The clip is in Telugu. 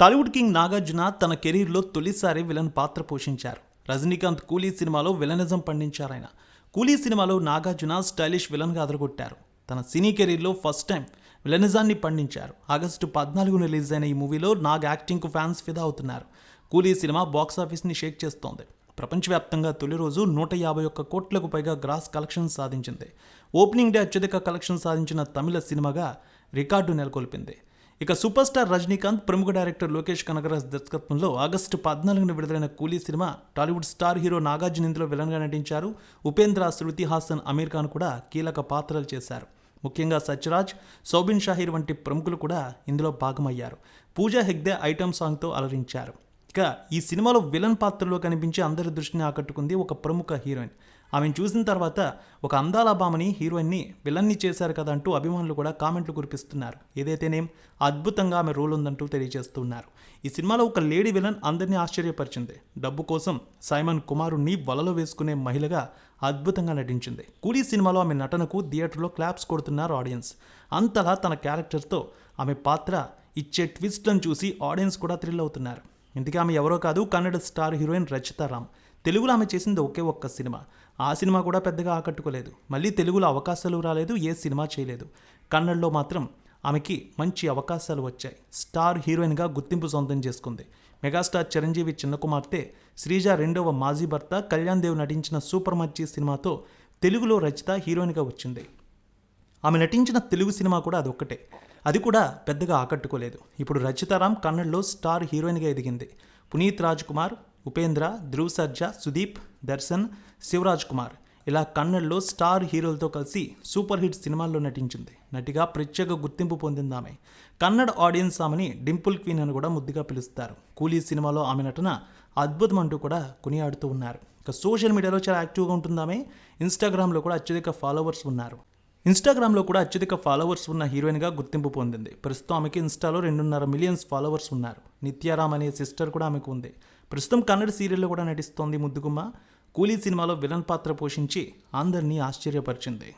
టాలీవుడ్ కింగ్ నాగార్జున తన కెరీర్లో తొలిసారి విలన్ పాత్ర పోషించారు. రజనీకాంత్ కూలీ సినిమాలో విలనిజం పండించారాయన. కూలీ సినిమాలో నాగార్జున స్టైలిష్ విలన్గా అదరగొట్టారు. తన సినీ కెరీర్లో ఫస్ట్ టైం విలనిజాన్ని పండించారు. ఆగస్టు పద్నాలుగున రిలీజ్ అయిన ఈ మూవీలో నాగ్ యాక్టింగ్కు ఫ్యాన్స్ ఫిదా అవుతున్నారు. కూలీ సినిమా బాక్సాఫీస్ని షేక్ చేస్తోంది. ప్రపంచవ్యాప్తంగా తొలి రోజు నూట యాభై ఒక్క కోట్లకు పైగా గ్రాస్ కలెక్షన్ సాధించింది. ఓపెనింగ్ డే అత్యధిక కలెక్షన్ సాధించిన తమిళ సినిమాగా రికార్డు నెలకొల్పింది. ఇక సూపర్ స్టార్ రజనీకాంత్ ప్రముఖ డైరెక్టర్ లోకేష్ కనగరాజ్ దర్శకత్వంలో ఆగస్టు పద్నాలుగున విడుదలైన Coolie cinema Tollywood star hero Nagarjuna ఇందులో విలన్గా నటించారు. ఉపేంద్ర శృతి హాసన్ అమీర్ ఖాన్ కూడా కీలక పాత్రలు చేశారు. ముఖ్యంగా సత్యరాజ్ సౌబిన్ షాహీర్ వంటి ప్రముఖులు కూడా ఇందులో భాగమయ్యారు. పూజా హెగ్దే ఐటమ్ సాంగ్తో అలరించారు. ఇక ఈ సినిమాలో విలన్ పాత్రలో కనిపించి అందరి దృష్టిని ఆకట్టుకుంది ఒక ప్రముఖ హీరోయిన్. ఆమెను చూసిన తర్వాత ఒక అందాల భామని హీరోయిన్ని విలన్ని చేశారు కదా అంటూ అభిమానులు కూడా కామెంట్లు కురిపిస్తున్నారు. ఏదైతేనేం అద్భుతంగా ఆమె రోల్ ఉందంటూ తెలియజేస్తున్నారు. ఈ సినిమాలో ఒక లేడీ విలన్ అందరినీ ఆశ్చర్యపరిచింది. డబ్బు కోసం సైమన్ కుమారుణ్ణి వలలో వేసుకునే మహిళగా అద్భుతంగా నటించింది. కూలీ సినిమాలో ఆమె నటనకు థియేటర్లో క్లాప్స్ కొడుతున్నారు ఆడియన్స్. అంతలా తన క్యారెక్టర్తో ఆమె పాత్ర ఇచ్చే ట్విస్ట్లను చూసి ఆడియన్స్ కూడా థ్రిల్ అవుతున్నారు. ఇంతకీ ఆమె ఎవరో కాదు కన్నడ స్టార్ హీరోయిన్ రచిత రామ్. తెలుగులో ఆమె చేసింది ఒకే ఒక్క సినిమా. ఆ సినిమా కూడా పెద్దగా ఆకట్టుకోలేదు. మళ్ళీ తెలుగులో అవకాశాలు రాలేదు ఏ సినిమా చేయలేదు. కన్నడలో మాత్రం ఆమెకి మంచి అవకాశాలు వచ్చాయి. స్టార్ హీరోయిన్గా గుర్తింపు సొంతం చేసుకుంది. మెగాస్టార్ చిరంజీవి చిన్న కుమార్తె శ్రీజ రెండవ మాజీ భర్త కళ్యాణ్ దేవ్ నటించిన సూపర్ మర్చి సినిమాతో తెలుగులో రచిత హీరోయిన్గా వచ్చింది. ఆమె నటించిన తెలుగు సినిమా కూడా అదొక్కటే. అది కూడా పెద్దగా ఆకట్టుకోలేదు. ఇప్పుడు రచితారాం కన్నడలో స్టార్ హీరోయిన్గా ఎదిగింది. పునీత్ రాజ్ కుమార్ ఉపేంద్ర ధ్రువ్ సర్జా సుదీప్ దర్శన్ శివరాజ్ కుమార్ ఇలా కన్నడలో స్టార్ హీరోలతో కలిసి సూపర్ హిట్ సినిమాల్లో నటించింది. నటిగా ప్రత్యేక గుర్తింపు పొందింది ఆమె. కన్నడ ఆడియన్స్ ఆమెని డింపుల్ క్వీన్ అని కూడా ముద్దుగా పిలుస్తారు. కూలీ సినిమాలో ఆమె నటన అద్భుతం అంటూ కూడా కొనియాడుతూ ఉన్నారు. ఇక సోషల్ మీడియాలో చాలా యాక్టివ్గా ఉంటుంది ఆమె ఇన్స్టాగ్రామ్లో కూడా అత్యధిక ఫాలోవర్స్ ఉన్నారు. ఇన్స్టాగ్రామ్లో కూడా అత్యధిక ఫాలోవర్స్ ఉన్న హీరోయిన్గా గుర్తింపు పొందింది. ప్రస్తుతం ఆమెకి ఇన్స్టాలో రెండున్నర మిలియన్స్ ఫాలోవర్స్ ఉన్నారు. నిత్యారామ్ అనే సిస్టర్ కూడా ఆమెకు ఉంది. ప్రస్తుతం కన్నడ సీరియల్లో కూడా నటిస్తోంది ముద్దుగుమ్మ. కూలీ సినిమాలో విలన్ పాత్ర పోషించి అందరినీ ఆశ్చర్యపరిచింది.